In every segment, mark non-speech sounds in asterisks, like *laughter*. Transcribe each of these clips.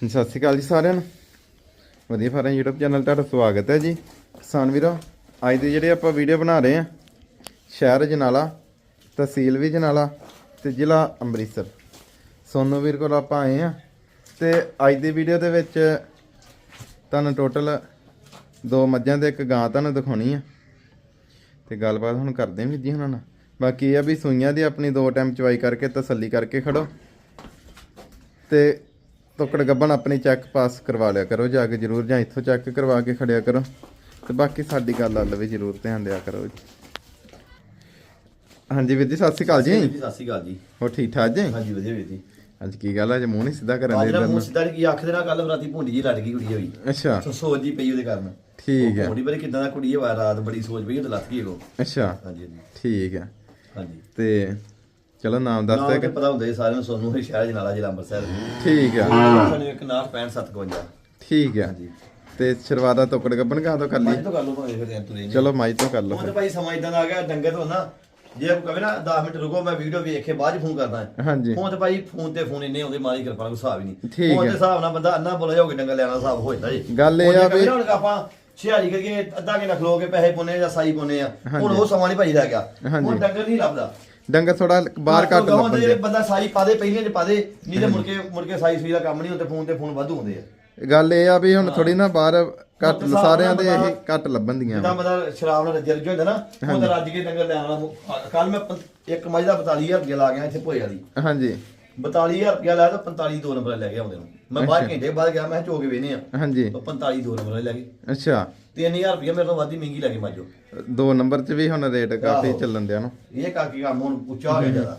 ਸਤਿ ਸ਼੍ਰੀ ਅਕਾਲ ਜੀ ਸਾਰਿਆਂ ਨੂੰ। ਵਧੀਆ ਫਾਰਮ YouTube ਚੈਨਲ ਤੁਹਾਡਾ ਸਵਾਗਤ ਹੈ ਜੀ। ਕਿਸਾਨ ਵੀਰੋ, ਅੱਜ ਦੀ ਜਿਹੜੀ ਆਪਾਂ ਵੀਡੀਓ ਬਣਾ ਰਹੇ ਆ ਸ਼ਹਿਰ ਜਨਾਲਾ, ਤਹਿਸੀਲ ਵੀ ਜਨਾਲਾ ਤੇ ਜ਼ਿਲ੍ਹਾ ਅੰਮ੍ਰਿਤਸਰ। ਸੋਨੂ ਵੀਰ ਕੋਲ ਆਪਾਂ ਆਏ ਆ ਤੇ ਅੱਜ ਦੀ ਵੀਡੀਓ ਦੇ ਵਿੱਚ ਤੁਹਾਨੂੰ ਟੋਟਲ ਦੋ ਮੱਝਾਂ ਤੇ ਇੱਕ ਗਾਂ ਤੁਹਾਨੂੰ ਦਿਖਾਉਣੀ ਆ। ਤੇ ਗੱਲਬਾਤ ਹੁਣ ਕਰਦੇ ਹਾਂ ਵੀਰ ਜੀ ਉਹਨਾਂ ਨਾਲ। ਬਾਕੀ ਇਹ ਆ ਵੀ ਸੂਈਆਂ ਦੀ ਆਪਣੀ ਦੋ ਟਾਈਮ ਚਵਾਈ ਕਰਕੇ ਤਸੱਲੀ ਕਰਕੇ ਖੜੋ। ਤੇ ਟੁਕੜ ਗੱਬਣ ਆਪਣੀ ਚੈੱਕ ਪਾਸ ਕਰਵਾ ਲਿਆ ਕਰੋ ਜਾ ਕੇ ਜਰੂਰ ਜਾਂ ਇੱਥੋਂ ਚੈੱਕ ਕਰਵਾ ਕੇ ਖੜਿਆ ਕਰੋ। ਤੇ ਬਾਕੀ ਸਾਡੀ ਗੱਲ ਵੱਲ ਵੀ ਜਰੂਰ ਧਿਆਨ ਦਿਆ ਕਰੋ ਜੀ। ਹਾਂਜੀ ਵੀਰ ਜੀ ਸਤਿ ਸ਼੍ਰੀ ਅਕਾਲ ਜੀ। ਸਤਿ ਸ਼੍ਰੀ ਅਕਾਲ ਜੀ। ਹੋ ਠੀਕ ਠਾਕ ਜੀ? ਹਾਂਜੀ ਵਧੀਆ ਵੀਰ ਜੀ। ਅੱਜ ਕੀ ਗੱਲ ਹੈ ਜੇ ਮੂੰਹ ਨਹੀਂ ਸਿੱਧਾ ਕਰਨ ਦੇ ਇੱਧਰ ਮੂੰਹ ਸਿੱਧਾ ਕੀ ਅੱਖ ਦੇ ਨਾਲ ਕੱਲ ਰਾਤੀ ਭੁੰਡੀ ਜੀ ਲੜ ਗਈ ਕੁੜੀ ਹੋਈ ਅੱਛਾ। ਸੋ ਸੋਚ ਜੀ ਪਈ ਉਹਦੇ ਕਾਰਨ। ਠੀਕ ਹੈ। ਥੋੜੀ ਬੜੀ ਕਿਦਾਂ ਦਾ ਕੁੜੀ ਹੈ ਰਾਤ ਬੜੀ ਸੋਚ ਪਈ ਉਹਦੇ ਲੱਤ ਗਈ ਉਹ ਅੱਛਾ। ਹਾਂਜੀ। ਠੀਕ ਹੈ। ਹਾਂਜੀ। ਤੇ ਚਲੋ ਨਾਮ ਦੱਸ ਤੇ ਦਿਓ ਪਤਾ ਹੁੰਦਾ ਜੀ ਸਾਰਿਆਂ ਨੂੰ ਸੋਨੂੰ ਹੈ ਸ਼ਹਿਰ ਜਨਾਲਾ ਜ਼ਿਲ੍ਹਾ ਅੰਮ੍ਰਿਤਸਰ। ਠੀਕ ਹੈ। ਸਾਨੂੰ ਇੱਕ ਨਾਲ 6557 ਠੀਕ ਹੈ ਹਾਂਜੀ। ਤੇ ਸ਼ੁਰੂਆਤ ਦਾ ਟੁਕੜ ਗੱਬਣ ਕਾ ਤੋਂ ਕਰ ਮਾਈ ਲਈ ਤੋਂ ਕਰ ਲਓ ਭਾਵੇਂ ਫਿਰ ਤੁਰੇ ਜੀ ਚਲੋ ਮਾਈ ਤੋਂ ਕਰ ਲਓ ਹੁਣ ਭਾਈ ਸਮਾਂ ਇਦਾਂ ਦਾ ਆ ਗਿਆ ਡੰਗਰ ਤੋਂ ਨਾ ਜੇ ਕੋਈ ਕਵੇ ਨਾ 10 ਮਿੰਟ ਰੁਕੋ ਮੈਂ ਵੀਡੀਓ ਵੇਖ ਕੇ ਬਾਅਦ ਫੋਨ ਕਰਦਾ। ਹਾਂ ਹਾਂਜੀ। ਹੁਣ ਤੇ ਭਾਈ ਫੋਨ ਤੇ ਫੋਨ ਇੰਨੇ ਆਉਂਦੇ ਮਾਰੀ ਕਿਰਪਾ ਨਾਲ ਕੋਈ ਹਿਸਾਬ ਹੀ ਨਹੀਂ। ਠੀਕ ਫੋਨ ਹੈ। ਦੇ ਹਿਸਾਬ ਨਾਲ ਬੰਦਾ ਅੰਨਾ ਬੋਲਿਆ ਹੋ ਕੇ ਡੰਗਰ ਲੈਣਾ ਹਿਸਾਬ ਹੋ ਜਾਂਦਾ ਜੀ। ਗੱਲ ਇਹ ਜੇ ਆ ਕਹੇ ਵੀ- ਹੁਣ ਆਪਾਂ ਛਿਆਰੀ ਕਰਕੇ ਅੱਧਾ ਕਿੰਨਾ ਖਲੋ ਕੇ ਪੈਸੇ ਪੁੰਨੇ ਜਾਂ ਸਾਈ ਪੁੰਨੇ ਆ ਹੁਣ ਉਹ ਸਮਾਂ ਨਹੀਂ ਭਾਈ ਰਹਿ ਗਿਆ। ਹੁਣ ਡੰਗਰ ਨਹੀਂ ਲੱਭਦਾ। ਡੰਗਰ ਥੋੜਾ ਬਾਹਰ ਦੇ ਲੱਭਣ ਜਿਹੜੇ ਦੇ ਬੰਦਾ। ਸਾਈ ਪਾ ਦੇ ਪਹਿਲੀਆਂ ਚ ਪਾ ਦੇ ਨਹੀਂ ਤੇ ਮੁੜ ਕੇ ਮੁੜ ਕੇ ਸਾਈ ਸੂਈ ਦਾ ਕੰਮ ਨਹੀਂ ਹੁੰਦੇ ਫੋਨ ਤੇ ਫੋਨ ਵਾਧੂ ਹੁੰਦੇ ਆ। ਗੱਲ ਇਹ ਆ ਵੀ ਹੁਣ ਥੋੜੀ ਨਾ ਬਾਹਰ ਹਿਸਾਬ ਸਾਰਿਆਂ ਦੇ ਇਹ ਘੱਟ ਲੱਭਣ ਦੀਆਂ। ਜਿੱਦਾਂ ਬੰਦਾ ਸ਼ਰਾਬ ਨਾਲ ਰੱਜਿਆ ਰੁੱਝਾ ਹੁੰਦਾ ਨਾ ਉਹ ਤਾਂ ਰੱਜ ਕੇ ਡੰਗਰ ਲੈਣ ਵਾਲਾ ਕੱਲ ਮੈਂ ਇੱਕ ਮੱਝ ਦਾ 42000 ਰੁਪਏ ਲਾ ਗਿਆ ਇੱਥੇ ਭੋਏ ਵਾਲੀ। ਹਾਂਜੀ। 42000 ਰੁਪਏ ਲਾਇਆ ਤਾਂ 45 ਦੋ ਨੰਬਰ ਲੈ ਗਿਆ ਆਉਂਦੇ ਨੂੰ। ਮੈਂ ਬਾਅਦ ਘੰਟੇ ਬਾਅਦ ਗਿਆ ਮੈਂ ਚੋ ਕੇ ਵੇਨੇ ਆ। ਹਾਂਜੀ। ਉਹ 45 ਦੋ ਨੰਬਰ ਲੈ ਗਏ ਅੱਛਾ। 3000 ਰੁਪਏ ਮੇਰੇ ਤੋਂ ਵੱਧ ਹੀ ਮਹਿੰਗੀ ਲੱਗੀ ਮਾਜੋ। ਦੋ ਨੰਬਰ 'ਚ ਵੀ ਹੁਣ ਰੇਟ ਕਾਫੀ ਆਹੋ। ਚੱਲਣ ਦਿਆ ਨੂੰ। ਇਹ ਕਾਕੀ ਕੰਮ ਹੁਣ ਉੱਚਾ ਹੋ ਗਿਆ ਜ਼ਿਆਦਾ।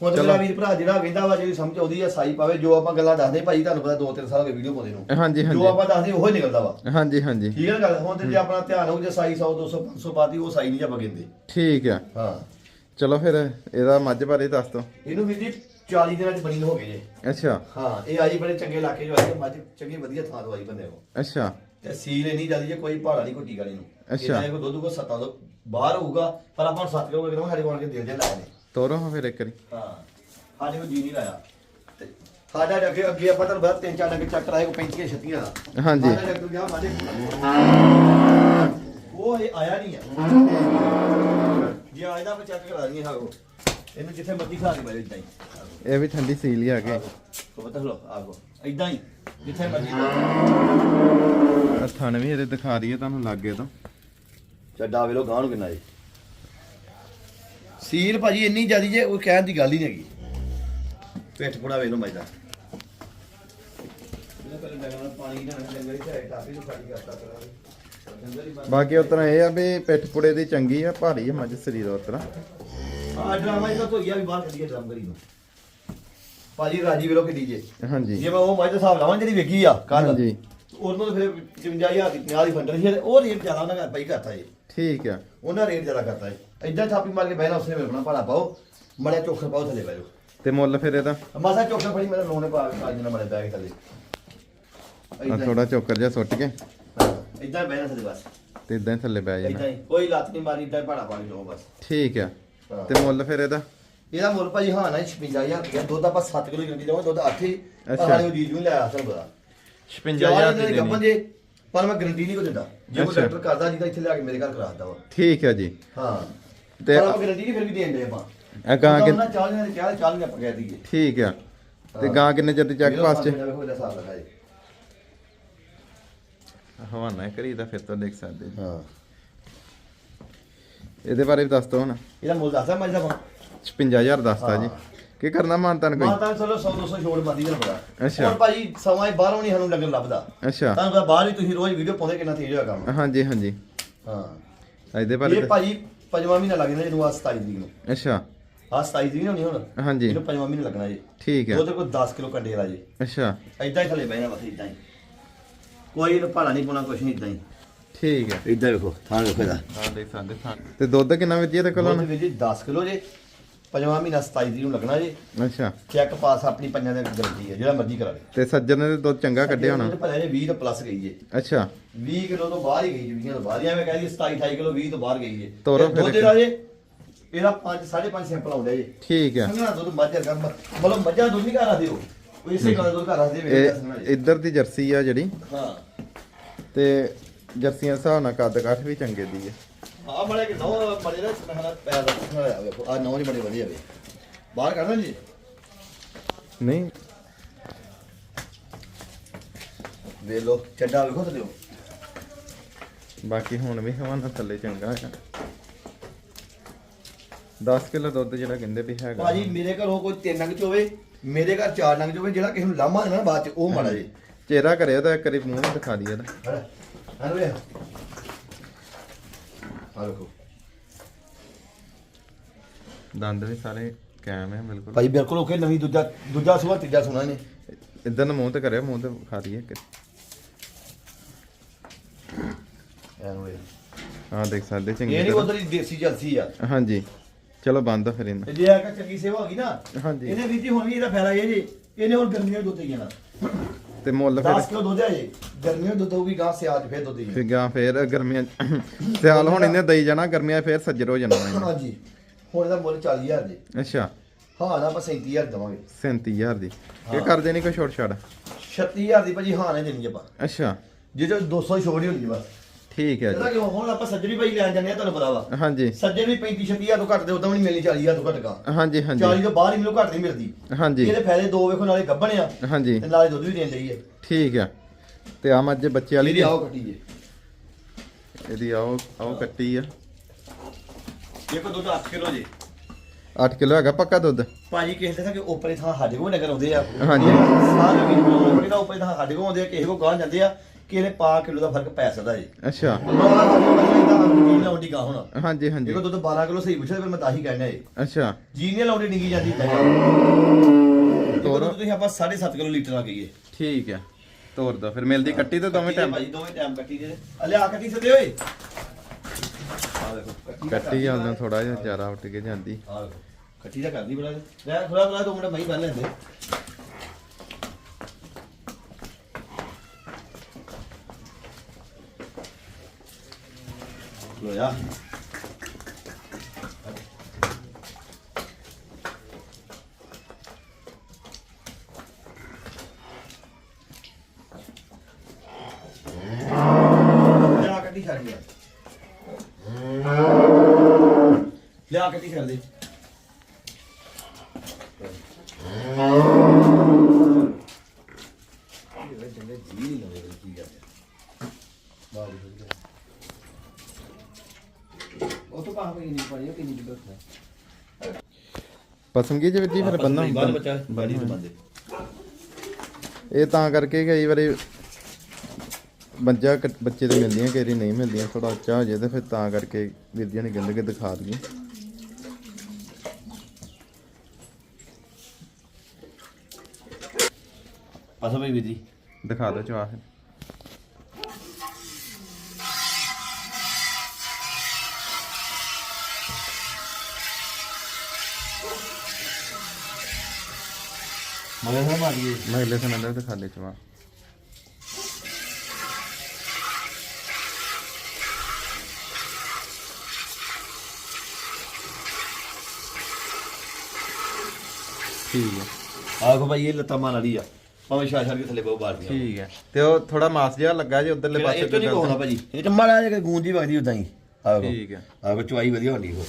ਹੁਣ ਮੇਰਾ ਵੀਰ ਭਰਾ ਜਿਹੜਾ ਕਹਿੰਦਾ ਵਾ ਜਿਹੜੀ ਸਮਝ ਆਉਂਦੀ ਆ ਸਾਈ ਪਾਵੇ ਜੋ ਆਪਾਂ ਗੱਲਾਂ ਦੱਸਦੇ ਭਾਈ ਤੁਹਾਨੂੰ ਪਤਾ 2-3 ਸਾਲ ਹੋ ਗਏ ਵੀਡੀਓ ਪਾਉਂਦੇ ਨੂੰ। ਹਾਂਜੀ ਜੋ ਹਾਂਜੀ। ਆਪਾਂ ਦੱਸਦੇ ਉਹ ਹੀ ਨਿਕਲਦਾ ਵਾ। ਹਾਂਜੀ ਹਾਂਜੀ। ਠੀਕ ਹੈ ਨਾ ਗੱਲ? ਹੁਣ ਤੇ ਜੇ ਆਪਣਾ ਧਿਆਨ ਹੋਊ ਜੇ ਸਾਈ 100 200 500 ਪਾਤੀ ਉਹ ਸਾਈ ਨਹੀਂ ਆਪਾਂ ਕਹਿੰਦੇ। ਠੀਕ ਆ। ਹਾਂ। ਚਲੋ ਫਿਰ ਇਹਦਾ ਮੱਝ ਬਾਰੇ ਦੱਸ ਦਿਓ ਇਹਨੂੰ ਵੀਰ ਜੀ 40 ਦਿਨਾਂ ਚ ਬਣੀ ਹੋ ਗਏ ਜੇ। ਅੱਛਾ। ਹਾਂ ਇਹ ਆਈ ਬੜੇ ਚੰਗੇ ਇਲਾਕੇ ਜੋ ਆਈ ਹੈ, ਮੱਝ ਚੰਗੀ ਵਧੀਆ ਥਾਂ ਤੋਂ ਆਈ ਬੰਦੇ ਕੋ ਅੱਛਾ। ਤੇ ਸੀਲ ਇੰਨੀ ਜਿਆਦੀ ਜੇ ਕੋਈ ਪਹਾੜਾ ਨਹੀਂ ਕੋਈ ਟੀਕਾ ਨਹੀਂ ਨੂੰ ਅੱਛਾ। ਇਹਨਾਂ ਕੋ ਦੁੱਧ ਕੋ ਸੱਤਾਂ ਤੋਂ ਬਾਹਰ ਹੋਊਗਾ ਪਰ ਆਪਾਂ 7 ਕਿਲੋ ਕਿਲੋ ਸਾਡੇ ਕੋਲ ਕੇ ਦਿਲ ਜੇ ਲਾਏ ਨੇ। ਤੋਰੋ ਹਾਂ ਫਿਰ ਇੱਕ ਵਾਰੀ। ਹਾਂ ਸਾਡੇ ਕੋਲ ਜੀ ਨਹੀਂ ਲਾਇਆ। ਤੇ ਸਾਡਾ ਅੱਗੇ ਅੱਗੇ ਆਪਾਂ ਤੁਹਾਨੂੰ ਪਤਾ ਤਿੰਨ ਚਾਰ ਡੰਗੇ ਚੱਕ ਰਾਏ ਕੋ 35 ਛੱਤੀਆਂ। ਦਾ ਹਾਂਜੀ। ਸਾਡਾ ਡਾਕਟਰ ਗਿਆ ਮਾਡੇ ਉਹ ਇਹ ਆਇਆ ਨਹੀਂ ਆ ਜੇ ਆਇਆ ਤਾਂ ਆਪਾਂ ਚੈੱਕ ਕਰਾ ਦਈਏ ਹਾਗੋ ਇਹਨੂੰ ਜਿੱਥੇ ਮੱਤੀ ਖਾ ਕੇ ਬੈਠ ਇਦਾਂ ਹੀ। ਇਹ ਵੀ ਠੰਡੀ ਸੀਲ ਹੀ ਆ ਕੇ। ਕੋ ਪਤਾ ਹਲੋ ਆਗੋ ਇਦਾਂ ਹੀ ਜਿੱਥੇ ਮਰਜ਼ੀ ਆਹ ਥਣ ਵੀ ਇਹਦੇ ਦਿਖਾ ਦਈਏ ਤੁਹਾਨੂੰ ਲੱਗੇ ਤੋਂ। ਚੱਡਾ ਵੇਲੋ ਗਾਂ ਨੂੰ ਕਿੰਨਾ ਜੀ ਸੀਲ ਭਾਜੀ ਇੰਨੀ ਜ਼ਿਆਦੀ ਜੇ ਉਹ ਕਹਿਣ ਦੀ ਗੱਲ ਹੀ ਨਹੀਂ ਹੈਗੀ। ਪਿੱਠ ਪੁੜਾ ਵੇਲੋ ਹੀ ਬੰਦ ਬਾਕੀ ਉਤਰਾ ਇਹ ਆ ਵੀ ਪਿੱਠ ਪੁੜੇ ਦੀ ਚੰਗੀ ਆ ਭਾਰੀ ਆ ਮੱਝ ਸਰੀਰ ਉਤਰਾ ਆ ਡਰਾਮਾ ਇਹਦਾ ਧੋਈਆ ਵੀ ਬਾਹਰ ਕੱਢੀਏ ਡਰਮ ਕਰੀ ਨੂੰ। ਭਾਜੀ ਰਾਜੀ ਵੇਲੋ ਕਿੱਡੀ ਜੇ। ਹਾਂਜੀ। ਜੇ ਮੈਂ ਉਹ ਮੱਝ ਦਾ ਹਿਸਾਬ ਲਾਵਾਂ ਜਿਹੜੀ ਵੇਖੀ ਆ ਕੱਲ ਹਾਂਜੀ। ਉਹਨੂੰ ਤਾਂ ਫਿਰ 55000 ਦੀ 50 ਦੀ ਫੰਡਰ ਸੀ ਤੇ ਉਹ ਰੇਟ ਜ਼ਿਆਦਾ ਉਹਨਾਂ ਦਾ ਪਈ ਕਰਤਾ ਜੀ ਠੀਕ ਆ। ਉਹਨਾਂ ਰੇਟ ਜ਼ਿਆਦਾ ਕਰਤਾ ਹੈ ਇਦਾਂ ਥਾਪੀ ਮਾਰ ਕੇ ਬਹਿਣਾ ਉਸੇ ਵੇਲੇ ਆਪਣਾ ਭਾੜਾ ਪਾਓ। ਮੜਿਆ ਚੋਖਾ ਪਾਓ ਥੱਲੇ ਬਹਿ ਜਾਓ। ਤੇ ਮੁੱਲ ਫਿਰ ਇਹਦਾ? ਮਾਸਾ ਚੋਖਾ ਫੜੀ ਮੇਰਾ ਲੋਨੇ ਪਾ ਕੇ ਪਾਜ ਨਾਲ ਮੜੇ ਬਹਿ ਕੇ ਥੱਲੇ ਆਹ ਥੋੜਾ ਚੋਕਰ ਜਿਹਾ ਸੁੱਟ ਕੇ। ਇਦਾਂ ਬਹਿਣਾ ਥੱਲੇ ਬਸ। ਤੇ ਇਦਾਂ ਹੀ ਥੱਲੇ ਇਦਾਂ ਜਾਣਾ। ਹੀ। ਕੋਈ ਲੱਤ ਨਹੀਂ ਮਾਰੀ ਇਦਾਂ ਭਾੜਾ ਪਾ ਕੇ ਜਾਓ ਬਸ। ਠੀਕ ਆ। ਹਾਂ। ਤੇ ਮੁੱਲ ਫਿਰ ਇਹਦਾ? ਇਹਦਾ ਮੁੱਲ ਭਾਜੀ ਹਾਂ ਨਾ 56000 ਰੁਪਇਆ। ਦੁੱਧ ਆਪਾਂ 7 ਕਿਲੋ ਗਰੰਟੀ ਦੇਵਾਂਗੇ ਦੁੱਧ 8 ਹੀ। ਅੱਛਾ। ਹਾਲੇ ਉਹ ਜੀਜ ਨੂੰ ਲਿਆਇਆ ਤੁਹਾਨੂੰ ਪਤਾ। 55000 ਦੀ ਦੀ ਗੱਪਨ ਦੇਣੀ। ਜੇ ਪਰ ਮੈਂ ਗਰੰਟੀ ਨਹੀਂ ਕੋ ਦਿੰਦਾ। ਜੇ ਕੋਈ ਅੱਛਾ। ਡਾਕਟਰ ਕਰਦਾ ਜਿੱਦਾਂ ਇੱਥੇ ਲਿਆ ਕੇ ਮੇਰੇ ਘਰ ਕਰਾ ਦਿੰਦਾ ਵਾ। ਠੀਕ ਆ ਜੀ। ਹਾਂ। ਤੇ ਤੇ ਆਪਾਂ ਗਰੰਟੀ ਨਹੀਂ ਫਿਰ ਵੀ ਦੇਣ ਦੇ ਆਪਾਂ। ਅਗਾਂ ਕਿ ਉਹਨਾਂ 40 ਨੇ ਕਿਹਾ 40 ਨੇ ਆਪਾਂ ਕਹਿ ਦਈਏ। ਠੀਕ ਆ। ਤੇ ਗਾਂ ਕਿੰਨੇ ਚਿਰ ਦੀ ਚੈੱਕ ਪਾਸ ਚ? ਇਹਦਾ ਹਿਸਾਬ ਲਗਾ ਜੀ ਹਵਾਨਾ ਕਰੀਦਾ ਫਿਰ ਤਾਂ ਦੇਖ ਸਕਦੇ। ਜੀ। ਹਾਂ। ਇਹਦੇ ਬਾਰੇ ਵੀ ਦੱਸ ਦੋ ਹੁਣ। ਇਹਦਾ ਮੁੱਲ ਦੱਸਦਾ ਮੱਝ ਦਾ ਪਾ 55000 ਦੱਸਤਾ ਜੀ। ਕੀ ਕਰਨਾ ਮਾਨਤਨ ਕੋਈ? ਮਾਤਾ ਚਲੋ 100 200 ਛੋੜ ਬੰਦੀ ਦਾ ਬੜਾ। ਅੱਛਾ। ਹੁਣ ਭਾਈ ਸਮਾਂ ਹੀ ਬਾਹਰੋਂ ਨਹੀਂ ਸਾਨੂੰ ਲੱਗਣ ਲੱਭਦਾ। ਅੱਛਾ। ਤੁਹਾਨੂੰ ਪਤਾ ਬਾਹਰ ਵੀ ਤੁਸੀਂ ਰੋਜ਼ ਵੀਡੀਓ ਪਾਉਂਦੇ ਕਿੰਨਾ ਤੇਜ਼ ਹੋਇਆ ਕੰਮ। ਹਾਂਜੀ ਹਾਂਜੀ। ਹਾਂ। ਇਹਦੇ ਬਾਰੇ ਇਹ ਭਾਈ ਪੰਜਵਾਂ ਮਹੀਨਾ ਲੱਗ ਜਾਂਦਾ ਜਿਹਨੂੰ ਆ 27 ਤਰੀਕ ਨੂੰ। ਅੱਛਾ। ਆ 27 ਤਰੀਕ ਹੋਣੀ ਹੁਣ। ਹਾਂਜੀ। ਇਹਨੂੰ ਪੰਜਵਾਂ ਮਹੀਨਾ ਲੱਗਣਾ ਜੀ। ਠੀਕ ਆ ਉਹਦੇ ਕੋਲ 10 ਕਿਲੋ ਕੰਡੇ ਵਾਲਾ ਜੀ। ਅੱਛਾ। ਐਦਾਂ ਹੀ ਥੱਲੇ ਬਹਿਣਾ ਬਸ ਇਦਾਂ ਹੀ। ਕੋਈ ਇਹਨੂੰ ਭਾੜਾ ਨਹੀਂ ਪਾਉਣਾ ਕੁਛ ਨਹੀਂ ਇਦਾਂ ਹੀ। ਠੀਕ ਆ ਇਦਾਂ ਵੇਖੋ ਥਾਂ ਵੇਖੋ ਇਹਦਾ। ਹਾਂ ਦੇਖ ਸਕਦੇ ਹਾਂ ਤੇ ਦੁੱਧ ਕਿੰਨਾ ਵਿੱਚ ਇਹਦੇ ਕੋਲ? ਦੁੱਧ ਵੀਰ ਜੀ 10 ਕਿਲੋ ਜੇ ਪੰਜਵਾਂ ਮਹੀਨਾ 27 ਤਰੀਕ ਨੂੰ ਲੱਗਣਾ ਜੀ। ਅੱਛਾ। ਚੈੱਕ ਪਾਸ ਆਪਣੀ ਪੰਜਾਂ ਦੀ ਗਰੰਟੀ ਹੈ ਜਿਹੜਾ ਮਰਜ਼ੀ ਕਰਾ ਲੇ ਤੇ ਸੱਜਣ ਨੇ ਦੁੱਧ ਚੰਗਾ ਕੱਢਿਆ ਹੋਣਾ। ਪਰ ਇਹ 20 ਤੋਂ ਪਲੱਸ ਗਈ ਜੇ। ਅੱਛਾ। 20 ਕਿਲੋ ਤੋਂ ਬਾਹਰ ਹੀ ਗਈ ਜੀ 20 ਤੋਂ ਬਾਹਰ ਹੀ ਐਵੇਂ ਕਹਿੰਦੀ 27 28 ਕਿਲੋ 20 ਤੋਂ ਬਾਹਰ ਗਈ ਜੇ। ਤੋਰੋ ਤੇ ਫਿਰ ਦੁੱਧ। ਇਹਦਾ ਜੇ ਇਹਦਾ 5 5.5 ਸੈਂਪਲ ਆਉਂਦਾ ਜੀ। ਠੀਕ ਆ ਸੰਘਣਾ ਦੁੱਧ ਮੱਝ ਵਰਗਾ ਮ- ਮਤਲਬ ਮੱਝਾਂ ਦੁੱਧ ਨਹੀਂ ਘਰ ਹੋ ਉਹ। ਇਸੇ ਗੱਲ ਤੋਂ ਘਰ ਆਦੇ ਵੇਖ ਇੱਧਰ ਦੀ ਜਰਸੀ ਆ ਜਿਹੜੀ। ਹਾਂ। ਤੇ ਜਰਸੀਆਂ ਦੇ ਹਿਸਾਬ ਨਾਲ ਕੱਦ ਕਾਠ ਵੀ ਚੰਗੇ ਦੀ ਆ। ਆ ਬੜੇ ਕਿ ਨੌ ਬੜੇ ਨਾ ਸਨਹਰਾ ਪੈਰ ਦਾ ਹੋਇਆ ਵੇਖੋ। ਆ ਨੌ ਜੀ ਬੜੇ ਵਧੀਆ ਵੇ ਬਾਹਰ ਕੱਢਣਾ ਜੀ। ਨਹੀਂ। ਵੇਖ ਲੋ ਚੱਡਾ ਵੇਖੋ ਤੇ ਬਾਕੀ ਹੁਣ ਵੀ ਹਵਾਨਾ ਥੱਲੇ ਚੰਗਾ ਹੈਗਾ 10 ਕਿਲੋ ਦੁੱਧ ਜਿਹੜਾ ਕਹਿੰਦੇ ਵੀ ਹੈਗਾ। ਭਾਜੀ ਮੇਰੇ ਘਰੋਂ ਕੋਈ ਤਿੰਨ ਨੰਗ ਚ ਹੋਵੇ ਮੇਰੇ ਘਰ ਚਾਰ ਨੰਗ ਚ ਹੋਵੇ ਜਿਹੜਾ ਕਿਸੇ ਨੂੰ ਲਾਮਾ ਨਾ ਬਾਅਦ ਚ ਉਹ ਮਾੜਾ ਜੀ। ਚਿਹਰਾ ਕਰਿਆ ਤਾਂ ਇੱਕ ਵਾਰੀ ਮੂੰਹ ਦਿਖਾ ਦਈਏ ਇਹਦਾ ਹਾਂ ਵੇ ਆ ਦੰਦ ਵੀ ਸਾਰੇ ਕਾਇਮ ਹੈ ਬਿਲਕੁਲ। ਭਾਈ ਬਿਲਕੁਲ ਓਕੇ ਨਵੀਂ ਦੂਜਾ ਦੂਜਾ ਸੁਆ ਤੀਜਾ ਸੁਣਾ ਨੇ ਇਦਾਂ ਨੂੰ ਮੂੰਹ ਤੇ ਕਰਿਆ ਮੂੰਹ ਤੇ ਖਾ ਦਈਏ ਇੱਕ। ਐਵੇਂ ਹਾਂ ਦੇਖ ਸਕਦੇ ਚੰਗੀ ਇਹ ਨਹੀਂ ਤਰ੍ਹਾਂ। ਉਧਰ ਹੀ ਦੇਸੀ ਜਲਸੀ ਆ। ਹਾਂਜੀ। ਚਲੋ ਬੰਦ ਆ ਫਿਰ ਇਹਨਾਂ। ਤੇ ਜੇ ਆ ਕੇ ਚੰਗੀ ਸੇਵਾ ਹੋ ਗਈ ਨਾ ਹਾਂਜੀ। ਇਹਨੇ ਵੀਰ ਜੀ ਹੁਣ ਵੀ ਇਹਦਾ ਫਾਇਦਾ ਇਹ ਜੀ ਇਹਨੇ ਹੁਣ ਗਰਮੀਆਂ ਦੁੱਧ ਹੀ ਜਾਣਾ। ਤੇ ਮੁੱਲ 10 ਫਿਰ ਕਿਲੋ ਦੁੱਧ ਹੈ ਜੀ। ਗਰਮੀਆਂ ਦੁੱਧ ਹੋਊਗੀ ਗਾਂ ਸਿਆਲ 'ਚ ਫੇਰ ਦੁੱਧ ਹੀ ਫਿਰ ਗਾਂ ਫੇਰ ਗਰਮੀਆਂ 'ਚ- *coughs* ਸਿਆਲ ਹੁਣ ਇਹਨੇ ਦਈ ਜਾਣਾ ਗਰਮੀਆਂ 'ਚ ਫੇਰ ਸੱਜਰ ਹੋ ਜਾਣਾ *coughs* ਇਹਨੇ। ਹਾਂਜੀ ਹੁਣ ਇਹਦਾ ਮੁੱਲ 40000 ਜੀ ਅੱਛਾ। ਹਾਂ ਨਾ ਆਪਾਂ 37000 ਦਵਾਂਗੇ। 37000 ਦੀ। ਇਹ ਹਾਂ। ਕਰਦੇ ਨਹੀਂ ਕੋਈ ਛੋਟ ਛਾੜ 36000 ਦੀ ਭਾਜੀ ਹਾਂ ਨੇ ਦੇਣੀ ਆਪਾਂ। ਅੱਛਾ। ਜਿਹਦੇ 'ਚ 200 ਛੋੜ ਹੀ ਹੁੰਦੀ ਬਸ। ਠੀਕ ਹੈ ਜੀ। ਕਿਉਂ? ਹੁਣ ਆਪਾਂ ਸੱਜਰੀ ਭਾਈ ਲੈਣ ਜਾਂਦੇ ਆ ਤੁਹਾਨੂੰ ਪਤਾ ਵਾ। ਹਾਂਜੀ। ਸੱਜੇ ਵੀ 35 36000 ਤੋਂ ਘੱਟ ਦੇ ਉਦਾਂ ਵੀ ਨਹੀਂ ਮਿਲਣੀ 40000 ਤੋਂ ਘੱਟ ਗਾ ਹਾਂਜੀ 40 ਹਾਂਜੀ ਤੋਂ ਬਾਹਰ ਹੀ ਮੈਨੂੰ ਘੱਟ ਨਹੀਂ ਮਿਲਦੀ। ਹਾਂਜੀ। ਇਹਦੇ ਫਾਇਦੇ ਦੋ ਵੇਖੋ ਨਾਲੇ ਗੱਭਣ ਆ। ਹਾਂਜੀ। ਤੇ ਨਾਲੇ ਦੁੱਧ ਵੀ ਦੇਣ ਰਹੀ ਹੈ ਠੀਕ ਹੈ ਤੇ ਆ ਮੱਝ ਬੱਚੇ ਵਾਲੀ ਇਹਦੀ ਆਓ ਕੱਟੀ ਜੇ। ਇਹਦੀ ਆਓ ਆਓ ਕੱਟੀ ਆ। ਦੇਖੋ ਦੁੱਧ 8 ਕਿਲੋ ਜੇ। 8 ਕਿਲੋ ਹੈਗਾ ਪੱਕਾ ਦੁੱਧ? ਭਾਜੀ ਕਿਸੇ ਦੇ ਕਿ ਉਪਰੇ ਥਾਂ ਸਾਡੇ ਕੋਲ ਨਗਰ ਆਉਂਦੇ ਆ। ਹਾਂਜੀ। ਸਾਰੇ ਵੀ ਉਪਰੇ ਦਾ ਉਪਰੇ ਥਾਂ ਸਾਡੇ ਕੋਲ ਆਉਂਦੇ ਆ ਕਿਸੇ ਕੋਲ ਗਾਂ ਜਾਂਦੇ ਆ ਕਿ ਇਹਨੇ ਪਾ ਕਿਲੋ ਦਾ ਫ਼ਰਕ ਪੈ ਸਕਦਾ ਜੀ। ਅੱਛਾ। ਜੀ ਲਾਉਂਦੀ ਹੁਣ। ਹਾਂਜੀ ਹਾਂਜੀ। ਦੇਖੋ ਦੁੱਧ 12 ਕਿਲੋ ਸਹੀ ਪੁੱਛਿਆ ਫਿਰ ਮੈਂ ਤਾਂ ਹੀ ਕਹਿਣਾ ਏ ਅੱਛਾ। ਜੀ ਨੇ ਲਾਉਂਦੀ ਡਿੰਗੀ ਜਾਂਦੀ। ਤੋਰ। ਤੁਸੀਂ ਆਪਾਂ 7.5 ਕਿਲੋ ਲੀਟਰ ਆ ਗਈਏ ਠੀਕ ਹੈ ਤੋਰ ਦੋ ਫਿਰ ਮਿਲਦੀ ਕੱਟੀ ਤੇ ਦੋਵੇਂ ਟਾਈਮ ਭਾਜੀ ਦੋਵੇਂ ਟਾਈਮ ਕੱਟੀ ਦੇ ਅਲੇ ਆ ਕੱਟੀ ਸਦੇ ਓਏ। ਆ ਦੇਖੋ ਕੱਟੀ ਜਾਂਦਾ ਥੋੜਾ ਜਿਹਾ ਜ਼ਿਆਦਾ ਉੱਟ ਕੇ ਜਾਂਦੀ। ਆ ਦੇਖੋ ਕੱਟੀ ਦਾ ਕਰਦੀ ਬੜਾ। ਲੈ ਥੋੜਾ ਬੜਾ ਦੋ ਮਿੰਟ ਮਈ ਬੰਨ ਲੈਂਦੇ। ਲੋ ਯਾ ਛੱਡ ਯਾਰ ਲਿਆ ਦੇ ਉਹ ਤੋਂ ਨਹੀਂ ਕਿੰਨੀ ਹੈ ਪਸੰਦਗੀ ਜੇ ਫਿਰ ਬੱਚਾ ਬਾੜੀ ਤੋਂ ਬੰਦੇ ਇਹ ਤਾਂ ਕਰਕੇ ਕਈ ਵਾਰੀ ਬੱਚਾ ਬੱਚੇ ਦੇ ਮਿਲਦੀਆਂ ਕਈ ਵਾਰੀ ਨਹੀਂ ਮਿਲਦੀਆਂ ਥੋੜਾ ਉੱਚਾ ਹੋ ਜੇ ਤੇ ਫਿਰ ਤਾਂ ਕਰਕੇ ਵੀਰ ਜੀ ਨੇ ਕਹਿੰਦੇ ਕਿ ਦਿਖਾ ਦਈਏ। ਪਾਸਾ ਭਾਈ ਵੀਰ ਜੀ। ਦਿਖਾ ਦਿਓ ਚਵਾ ਫਿਰ ਮਗਰ ਨਾ ਮਾਰੀਏ। ਮਹਿਲੇ ਸੁਣਾਉਂਦਾ ਵੀ ਦਿਖਾ ਦੇ ਚਵਾ ਠੀਕ ਹੈ ਆਖੋ ਭਾਈ ਇਹ ਲੱਤਾਂ ਮਾਰ ਵਾਲੀ ਆ। ਭਾਵੇਂ ਸ਼ਾਸ਼ਾ ਕੇ ਥੱਲੇ ਬਹੁ ਬਾਹਰ ਦੀਆਂ ਠੀਕ ਹੈ ਤੇ ਉਹ ਥੋੜਾ ਮਾਸ ਜਿਹਾ ਲੱਗਾ ਜੇ ਉਧਰਲੇ ਪਾਸੇ ਇਹ ਤੋਂ ਨਹੀਂ ਕੋਣਾ ਭਾਜੀ। ਇਹ ਚ ਮਾੜਾ ਜਿਹਾ ਗੂੰਜੀ ਵਗਦੀ ਉਦਾਂ ਹੀ। ਆਖੋ ਠੀਕ ਹੈ ਆਖੋ ਚੁਆਈ ਵਧੀਆ ਹੁੰਦੀ ਉਹ।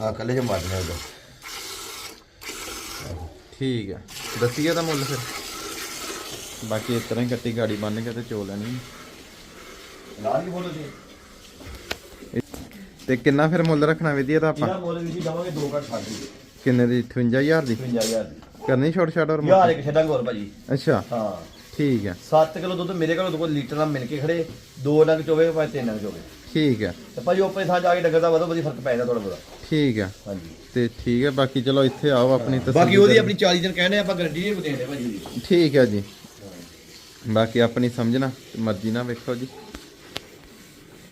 ਆ ਕੱਲੇ ਚ ਮਾਰਨਾ ਉਹਦਾ ਠੀਕ ਹੈ ਦੱਸੀਏ ਤਾਂ ਮੁੱਲ ਫਿਰ। ਬਾਕੀ ਇਸ ਤਰ੍ਹਾਂ ਹੀ ਕੱਟੀ ਗਾੜੀ ਬੰਨ ਕੇ ਤੇ ਚੋ ਲੈਣੀ। ਹੀ ਬੋਲੋ ਜੀ ਤੇ ਕਿੰਨਾ ਫਿਰ ਮੁੱਲ ਰੱਖਣਾ ਵਧੀਆ ਤਾਂ ਆਪਾਂ? ਇਹਦਾ ਮੁੱਲ ਵੀ ਜੀ ਦਵਾਂਗੇ 2 ਘੱਟ ਛੱਡ ਦੀ ਕਿੰਨੇ ਦੀ? 58000 ਦੀ? 55000 ਦੀ। ਕਰਨੀ ਛੋਟ ਛਾਟ ਔਰ ਯਾਰ ਇੱਕ ਛੱਡਾਂਗੇ ਹੋਰ ਭਾਜੀ। ਅੱਛਾ। ਹਾਂ। ਠੀਕ ਹੈ। 7 ਕਿਲੋ ਦੁੱਧ ਮੇਰੇ ਕੋਲ ਕੋਲ ਲੀਟਰ ਨਾਲ ਮਿਲ ਕੇ ਖੜੇ। 2 ਨਗ ਚੋਵੇ ਭਾਵੇਂ 3 ਨਗ ਚੋਵੇ। ਠੀਕ ਹੈ। ਤੇ ਭਾਜੀ ਉੱਪਰ ਥਾਂ ਜਾ ਕੇ ਡੱਗਰ ਦਾ ਵਧੋ ਵਧੀ ਫ਼ਰਕ ਪੈ ਜਾਂਦਾ ਥੋੜਾ ਬਹੁਤਾ। ਠੀਕ ਹੈ। ਹਾਂਜੀ। ਤੇ ਠੀਕ ਹੈ ਬਾਕੀ ਚਲੋ ਇੱਥੇ ਆਓ ਆਪਣੀ ਤਸੱਲੀ ਬਾਕੀ ਉਹਦੀ। ਆਪਣੀ 40 ਦਿਨ ਕਹਿੰਦੇ ਆਪਾਂ ਗਾਰੰਟੀ ਨਹੀਂ ਦੇਣੇ ਭਾਜੀ। ਦੀ ਠੀਕ ਹੈ ਜੀ। ਬਾਕੀ ਆਪਣੀ ਸਮਝਣਾ ਮਰਜ਼ੀ ਨਾਲ ਵੇਖੋ ਜੀ।